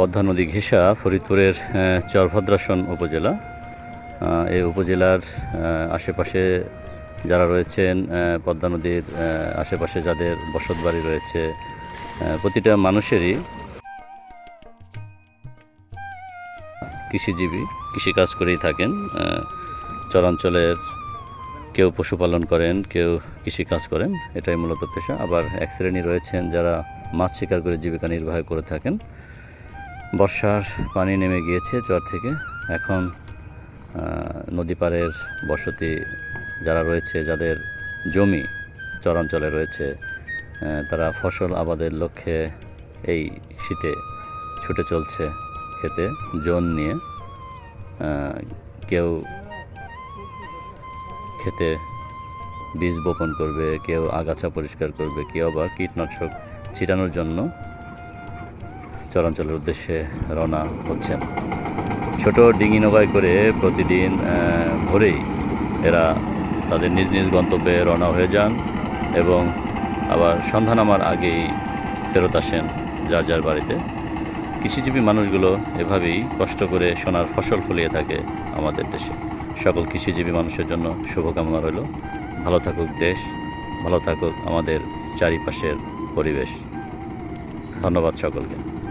পদ্মা নদী ঘেঁষা ফরিদপুরের চরভদ্রাসন উপজেলা। এই উপজেলার আশেপাশে যারা রয়েছেন পদ্মা নদীর আশেপাশে যাদের বসতবাড়ি রয়েছে প্রতিটা মানুষেরই কৃষিজীবী কৃষিকাজ করেই থাকেন। চরাঞ্চলের কেউ পশুপালন করেন, কেউ কৃষিকাজ করেন, এটাই মূলত পেশা। আবার এক শ্রেণি রয়েছেন যারা মাছ শিকার করে জীবিকা নির্বাহ করে থাকেন। বর্ষার পানি নেমে গিয়েছে চর থেকে। এখন নদী পাড়ের বসতি যারা রয়েছে, যাদের জমি চরাঞ্চলে রয়েছে তারা ফসল আবাদের লক্ষ্যে এই শীতে ছুটে চলছে খেতে, জোন নিয়ে। কেউ খেতে বীজ বপন করবে, কেউ আগাছা পরিষ্কার করবে, কেউ আবার কীটনাশক ছিটানোর জন্য চরাঞ্চলের উদ্দেশ্যে রওনা হচ্ছেন। ছোট ডিঙি নৌকায় করে প্রতিদিন ভোরেই এরা তাদের নিজ নিজ গন্তব্যে রওনা হয়ে যান এবং আবার সন্ধ্যা নামার আগেই ফেরত আসেন যার যার বাড়িতে। কৃষিজীবী মানুষগুলো এভাবেই কষ্ট করে সোনার ফসল ফলিয়ে থাকে আমাদের দেশে। সকল কৃষিজীবী মানুষের জন্য শুভকামনা রইল। ভালো থাকুক দেশ, ভালো থাকুক আমাদের চারিপাশের পরিবেশ। ধন্যবাদ সকলকে।